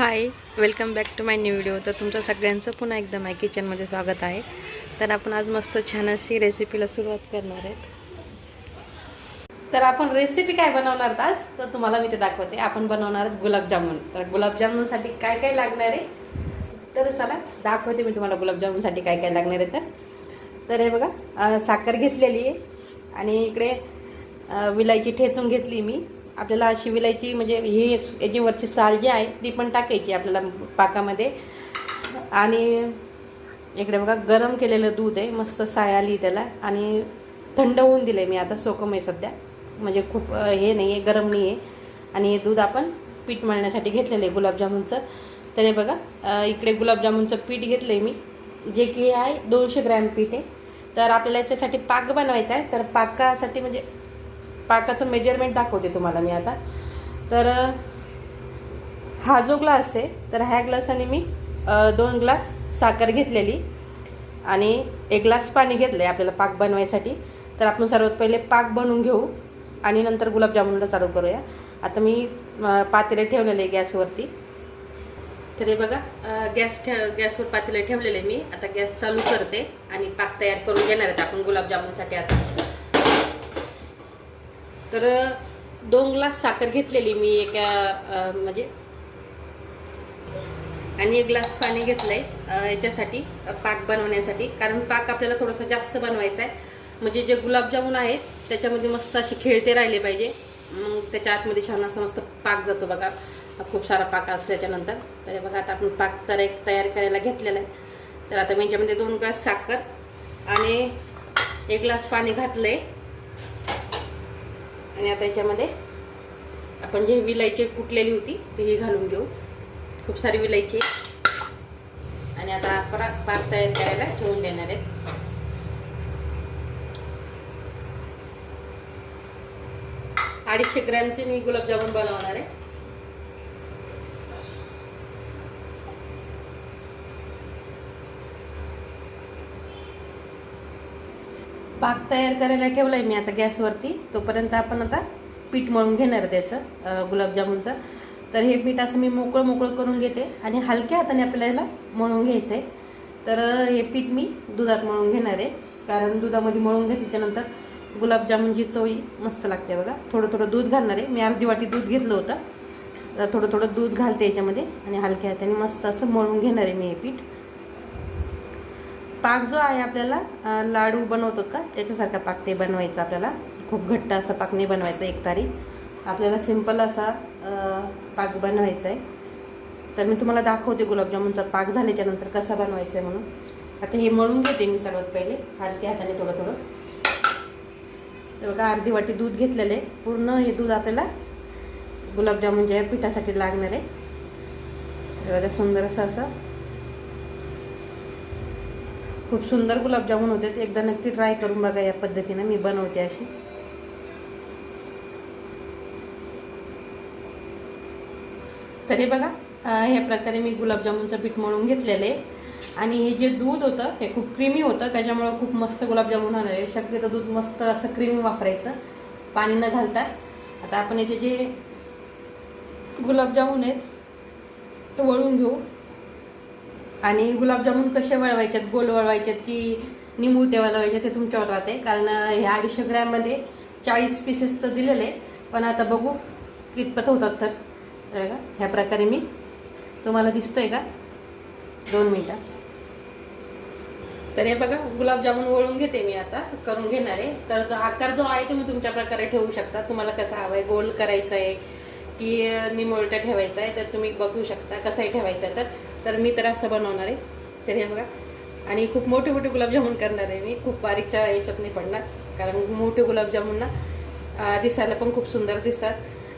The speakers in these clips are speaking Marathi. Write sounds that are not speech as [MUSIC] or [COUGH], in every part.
Hi welcome back to my new video तर तुमचं सगळ्यांचं पुन्हा एकदा माय किचनमध्ये स्वागत आहे. तर आपण आज मस्त छान अशी रेसिपीला सुरुवात करणार आहेत. तर आपण रेसिपी काय बनवणार आज? तर तुम्हाला मी ते दाखवते. आपण बनवणार आहोत गुलाबजामुन. तर गुलाबजामुनसाठी काय काय लागणार आहे? तर चला दाखवते मी तुम्हाला गुलाबजामुनसाठी काय काय लागणार आहे तर. तर हे बघा साखर घेतलेली आहे. आणि इकडे विलायची ठेचून घेतली मी. आपल्याला अशी विलायची म्हणजे ही याची वरची साल जी आहे ती पण टाकायची आपल्याला पाकामध्ये. आणि इकडे बघा गरम केलेलं दूध आहे मस्त साय आली त्याला. आणि थंड होऊन दिले मी आता सोकम आहे सध्या. म्हणजे खूप हे नाही आहे गरम नाही आहे आणि हे दूध आपण पीठ मळण्यासाठी घेतलेलं आहे गुलाबजामुनचं. तर हे बघा इकडे गुलाबजामुनचं पीठ घेतलं आहे मी. जे की आहे दोनशे ग्रॅम पीठ आहे. तर आपल्याला याच्यासाठी पाक बनवायचा आहे. तर पाकासाठी म्हणजे पाकाचं मेजरमेंट दाखवते तुम्हाला मी आता. तर हा जो ग्लास आहे तर ह्या ग्लासाने मी दोन ग्लास साखर घेतलेली आणि एक ग्लास पाणी घेतलं आहे आपल्याला पाक बनवायसाठी. तर आपण सर्वात पहिले पाक बनवून घेऊ आणि नंतर गुलाबजामुनला चालू करूया. आता मी पातेले ठेवलेले आहे गॅसवरती. तर हे बघा गॅस ठे गॅसवर पातेले ठेवलेले मी. आता गॅस चालू करते आणि पाक तयार करून घेणार आहेत आपण गुलाबजामुनसाठी आता. तर दोन ग्लास साखर घेतलेली मी एका म्हणजे आणि एक ग्लास पाणी घेतलंय आहे याच्यासाठी पाक बनवण्यासाठी. कारण पाक आपल्याला थोडंसं जास्त बनवायचा आहे म्हणजे जे गुलाबजामुन आहेत त्याच्यामध्ये मस्त असे खेळते राहिले पाहिजे. मग त्याच्या आतमध्ये छान असं मस्त पाक जातो बघा. खूप सारा पाक असल्याच्यानंतर तर बघा आता आपण पाक तर एक तयार करायला घेतलेला आहे. तर आता मी याच्यामध्ये दोन ग्लास साखर आणि एक ग्लास पाणी घातलं आहे आणि आता याच्यामध्ये आपण जे विलायची कुटलेली होती ती घालून घेऊ. खूप सारी विलायची आणि आता परत पाक तयार करायला ठेवून देणार आहेत अडीचशे ग्रॅमचे मी गुलाबजामुन बनवणार आहे. पाक तयार करायला ठेवलाय मी आता गॅसवरती. तोपर्यंत आपण आता पीठ मळून घेणार आहे त्याचं गुलाबजामुनचं. तर हे पीठ असं मी मोकळं मोकळं करून घेते आणि हलक्या हाताने आपल्याला मळून घ्यायचं आहे तर हे पीठ मी दुधात मळून घेणार आहे. कारण दुधामध्ये मळून घेतल्याच्यानंतर गुलाबजामुनची चवळी मस्त लागते बघा. थोडं थोडं दूध घालणार आहे. मी अर्धी वाटी दूध घेतलं होतं. तर थोडं थोडं दूध घालते याच्यामध्ये आणि हलक्या हाताने मस्त असं मळून घेणार आहे मी हे पीठ. पाक जो आहे आपल्याला लाडू बनवतो का? त्याच्यासारखा पाक ते बनवायचा आपल्याला. खूप घट्ट असा पाक नाही बनवायचा एक तारी. आपल्याला सिंपल असा पाक बनवायचा आहे. तर मी तुम्हाला दाखवते गुलाबजामुनचा पाक झाल्याच्यानंतर कसा बनवायचा आहे म्हणून. आता हे मळून घेते मी सर्वात पहिले. हलक्या हाताने थोडं थोडं. तर बघा अर्धी वाटी दूध घेतलेलं आहे. पूर्ण हे दूध आपल्याला गुलाबजामुनच्या पिठासाठी लागणार आहे. हे बघा सुंदर असं असं. खूप सुंदर गुलाबजामुन होते. एकदा नक्की ट्राय करून बघा या पद्धतीनं. मी बनवते अशी. तरी बघा ह्या प्रकारे मी गुलाबजामुनचं पीठ मळून घेतलेलं आहे. आणि हे जे दूध होतं हे खूप क्रीमी होतं. त्याच्यामुळं खूप मस्त गुलाबजामुन होणार आहे. शक्यतो दूध मस्त असं क्रीमी वापरायचं. पाणी न घालता. आता आपण याचे जे गुलाबजामुन आहेत ते वळून घेऊ. आणि गुलाबजामुन कसे वळवायच्यात गोल वळवायच्यात की निमुळते वळवायचे ते तुमच्यावर राहते? कारण हे अडीचशे ग्रॅममध्ये चाळीस पीसेस तर दिलेले आहे. पण आता बघू कितपत होतात तर. बघा ह्या प्रकारे मी तुम्हाला दिसतंय का? दोन मिनटं. तर हे बघा गुलाबजामुन वळून घेते मी आता. करून घेणार आहे. तर जो आकार जो आहे तुम्ही तुमच्या प्रकारे ठेवू शकता. तुम्हाला कसा हवा आहे गोल करायचा आहे की निमोळटा ठेवायचा आहे तर तुम्ही बघू शकता कसंही ठेवायचं आहे तर तर मी तर असं बनवणार आहे. तर हे बघा. आणि खूप मोठे मोठे गुलाबजामुन करणार आहे मी. खूप बारीकच्या याच्यात नाही पडणार. कारण मोठे गुलाबजामुन ना दिसायला पण खूप सुंदर दिसतात.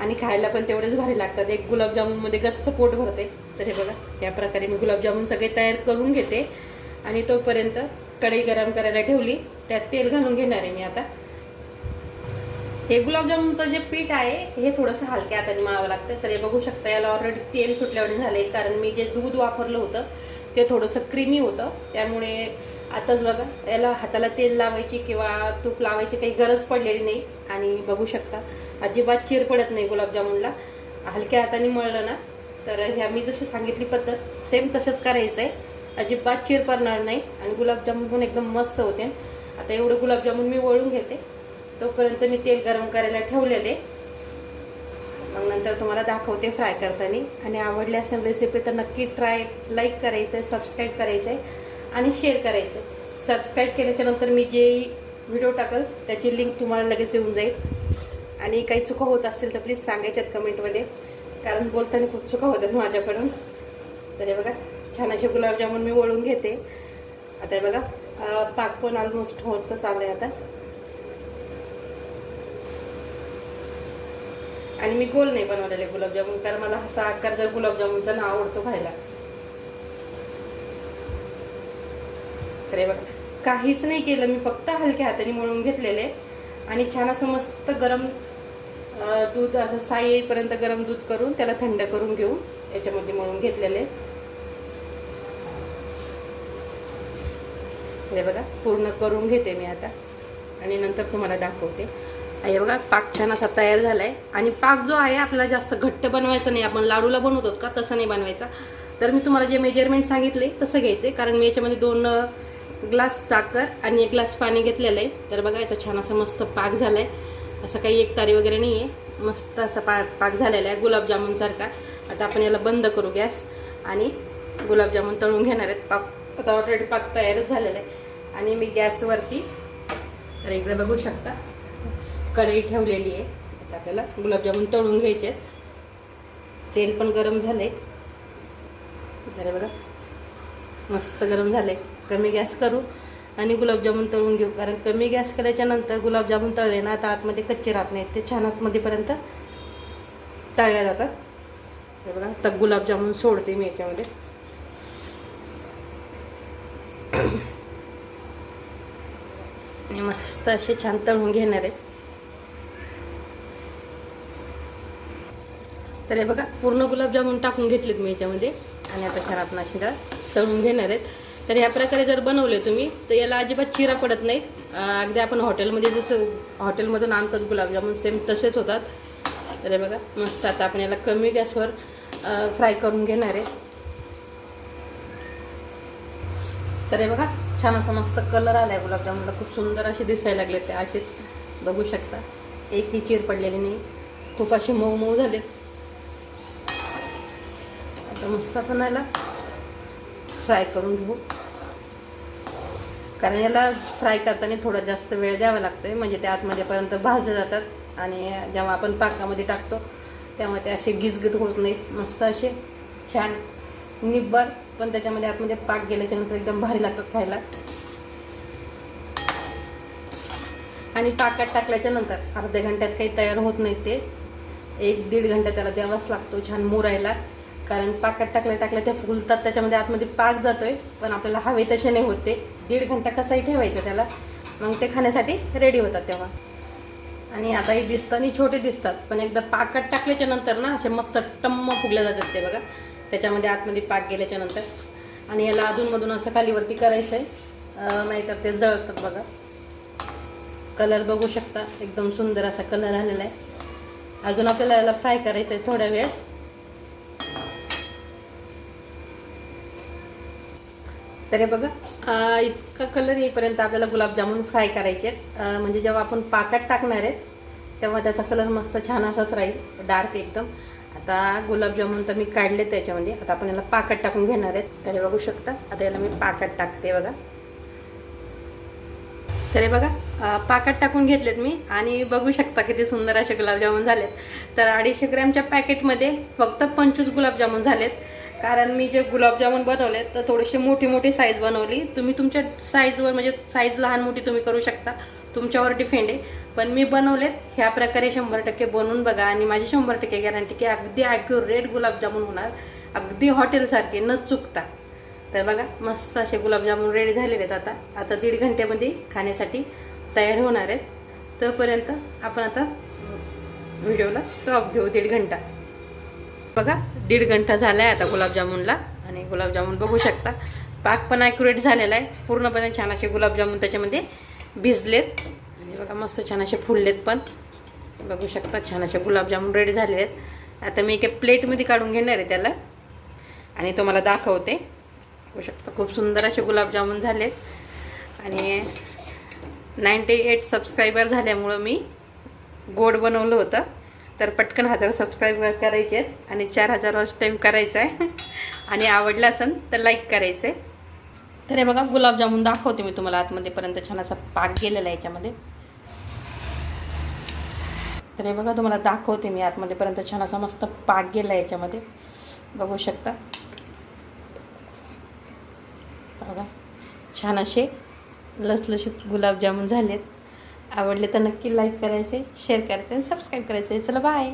आणि खायला पण तेवढेच भारी लागतात. एक गुलाबजामुनमध्ये गच्च पोट भरते. तर हे बघा. या प्रकारे मी गुलाबजामुन सगळे तयार करून घेते. आणि तोपर्यंत कढई गरम करायला ठेवली. त्यात तेल घालून घेणार आहे मी आता. हे गुलाबजामुनचं जे पीठ आहे हे थोडंसं हलक्या हाताने मळावं लागतं. तर हे बघू शकता याला ऑलरेडी तेल सुटल्यावर झाले कारण मी जे दूध वापरलं होतं ते थोडंसं क्रीमी होतं. त्यामुळे आताच बघा याला हाताला तेल लावायची किंवा तूप लावायची काही गरज पडलेली नाही. आणि बघू शकता अजिबात चिर पडत नाही गुलाबजामुनला. हलक्या हाताने मळलं ना तर ह्या मी जशी सांगितली पद्धत सेम तसंच करायचं आहे अजिबात चिर पडणार नाही. आणि गुलाबजामुन पण एकदम मस्त होते. आता एवढं गुलाबजामुन मी वळून घेते. तोपर्यंत मी तेल गरम करायला ठेवलेले. मग नंतर तुम्हाला दाखवते फ्राय करताना. आणि आवडली असेल रेसिपी तर नक्की ट्राय लाईक करायचं आहे सबस्क्राईब करायचं आहे आणि शेअर करायचं आहे सबस्क्राईब केल्याच्यानंतर मी जे व्हिडिओ टाकल त्याची लिंक तुम्हाला लगेच येऊन जाईल. आणि काही चुका होत असतील तर प्लीज सांगायच्यात कमेंटमध्ये कारण बोलताना खूप चुका होतात माझ्याकडून. तर हे बघा छान असे गुलाबजामुन मी वळून घेते. आता हे बघा पाक पण ऑलमोस्ट होतच आलं आता. आणि मी गोल नाही बनवलेले गुलाबजामुन कारण मला असा आकार जर गुलाबजामुनचा ना आवडतो खायला. तर हे बघा काहीच नाही केलं मी फक्त हलक्या हाताने मळून घेतलेले. आणि छान असं मस्त गरम दूध असं साई येईपर्यंत गरम दूध करून त्याला थंड करून घेऊन याच्यामध्ये मळून घेतलेले. बघा पूर्ण करून घेते मी आता. आणि नंतर तुम्हाला दाखवते. हे बघा पाक छान असा तयार झालाय. आणि पाक जो आहे आपला जास्त घट्ट बनवायचा नाही. आपण लाडूला बनवतो का तसं नाही बनवायचा. तर मी तुम्हाला जे मेजरमेंट सांगितले तसं घ्यायचे. कारण मी याच्यामध्ये दोन ग्लास साखर आणि एक ग्लास पाणी घेतलेलं आहे. तर बघा याचा छान असा मस्त पाक झालाय. असं काही एक तारी वगैरे नाही आहे मस्त असा पा पाक झालेला आहे गुलाबजामुनसारखा आता आपण याला बंद करू गॅस. आणि गुलाबजामुन तळून घेणार आहेत. पाक आता ऑलरेडी पाक तयारच झालेला आहे. आणि मी गॅसवरती तर इकडे बघू शकता. कढई ठेवलेली आहे. आता आपल्याला गुलाबजामुन तळून घ्यायचे आहेत. तेल पण गरम झाले जरा बघा. मस्त गरम झाले कमी गॅस करू आणि गुलाबजामुन तळून घेऊ. कारण कमी गॅस केल्याच्यानंतर गुलाबजामुन तळले ना आता आतमध्ये कच्चे राहत नाहीत. ते छान आतमध्येपर्यंत तळल्या जातात. हे बघा तर गुलाबजामुन सोडते मी याच्यामध्ये. [COUGHS] आणि मस्त असे छान तळून घेणार आहेत. तर हे बघा पूर्ण गुलाबजामुन टाकून घेतलेत मी याच्यामध्ये. आणि आता छान आपण अशी तळून घेणार आहेत. तर ह्या प्रकारे जर बनवले तुम्ही तर याला अजिबात चिरा पडत नाहीत. अगदी आपण हॉटेलमध्ये जसं हॉटेलमधून आणतात गुलाबजामुन सेम तसेच होतात. तर हे बघा मस्त आता आपण याला कमी गॅसवर फ्राय करून घेणार आहे. तर हे बघा छान असा मस्त कलर आला आहे गुलाबजामुनला. खूप सुंदर असे दिसायला लागले ते असेच बघू शकता. एकही चीर पडलेली नाही. खूप असे मऊ मऊ झालेत. आता मस्त आपण याला फ्राय करून घेऊ. कारण याला फ्राय करताना थोडा जास्त वेळ द्यावा लागतोय. म्हणजे ते आतमध्येपर्यंत भाजले जातात. आणि जेव्हा आपण पाकामध्ये टाकतो त्यामुळे ते असे गिजगीत होत नाहीत. मस्त असे छान निब्बर. पण त्याच्यामध्ये आतमध्ये पाक गेल्याच्यानंतर एकदम भारी लागतात खायला. आणि पाकात टाकल्याच्या नंतर अर्ध्या घंट्यात काही तयार होत नाही ते. एक दीड घंटा त्याला द्यावाच लागतो छान मुरायला. कारण पाकात टाकल्या टाकल्या ते फुलतात त्याच्यामध्ये आतमध्ये पाक जातोय पण आपल्याला हवे तसे नाही होते दीड घंटा कसाही ठेवायचं त्याला. मग ते खाण्यासाठी रेडी होतात तेव्हा. आणि आताही दिसतात आणि छोटे दिसतात पण एकदा पाकात टाकल्याच्या नंतर ना असे मस्त टम्म फुगल्या जातात ते बघा. त्याच्यामध्ये आतमध्ये पाक गेल्याच्यानंतर. आणि याला अधूनमधून असं खालीवरती करायचं आहे नाहीतर ते जळतात बघा. कलर बघू शकता. एकदम सुंदर असा कलर आलेला आहे. अजून आपल्याला याला फ्राय करायचं आहे थोड्या वेळ. तर हे बघा इतका कलर येईपर्यंत आपल्याला गुलाबजामुन फ्राय करायचे आहेत. म्हणजे जेव्हा आपण पाकात टाकणार आहेत तेव्हा त्याचा कलर मस्त छान असाच राहील डार्क एकदम. आता गुलाबजामुन तर मी काढले त्याच्यामध्ये आता आपण याला पाकात टाकून घेणार आहेत. तर हे बघू शकता आता याला मी पाकात टाकते बघा. तर हे बघा पाकात टाकून घेतलेत मी आणि बघू शकता किती सुंदर असे गुलाबजामुन झालेत. तर अडीचशे ग्रॅमच्या पॅकेटमध्ये फक्त पंचवीस गुलाबजामुन झालेत. कारण मी जे गुलाबजामुन बनवले तर थोडीशी मोठी मोठी साईज बनवली. तुम्ही तुमच्या साईजवर म्हणजे साईज लहान मोठी तुम्ही करू शकता. तुमच्यावर डिपेंड आहे. पण मी बनवलेत ह्या प्रकारे शंभर टक्के बनवून बघा. आणि माझी शंभर टक्के गॅरंटी की अगदी ॲक्युरेट गुलाबजामुन होणार. अगदी हॉटेलसारखे न चुकता. तर बघा मस्त असे गुलाबजामुन रेडी झालेले आहेत आता. आता दीड घंट्यामध्ये खाण्यासाठी तयार होणार आहेत. तोपर्यंत आपण आता व्हिडिओला स्टॉप देऊ दीड घंटा. बघा दीड घंटा झाला आहे आता गुलाबजामुनला आणि गुलाबजामुन बघू शकता. पाक पण ॲक्युरेट झालेला आहे. पूर्णपणे छान असे गुलाबजामुन त्याच्यामध्ये भिजलेत. आणि बघा मस्त छान असे फुललेत पण. बघू शकता छान असे गुलाबजामुन रेडी झालेले आहेत. आता मी एका प्लेटमध्ये काढून घेणार आहे त्याला. आणि तुम्हाला दाखवते. बघू शकता खूप सुंदर असे गुलाबजामुन झालेत. आणि नाईंटी एट सबस्क्रायबर झाल्यामुळं मी गोड बनवलं होतं. तर पटकन हजार सबस्क्राईब करायचे आहेत आणि चार हजार वॉच टाईम करायचा आहे. [LAUGHS] आणि आवडलं असेल तर लाईक करायचं. आहे तर हे बघा गुलाबजामुन दाखवते मी तुम्हाला आतमध्येपर्यंत छान असा पाक गेलेला आहे याच्यामध्ये. तर हे बघा तुम्हाला दाखवते मी आतमध्येपर्यंत छान असा मस्त पाक गेला आहे याच्यामध्ये. बघू शकता. बघा छान असे लसलशीत गुलाबजामुन झालेत. आवडले तर नक्की लाईक करायचे शेअर करायचे आणि सबस्क्राईब करायचे. चला बाय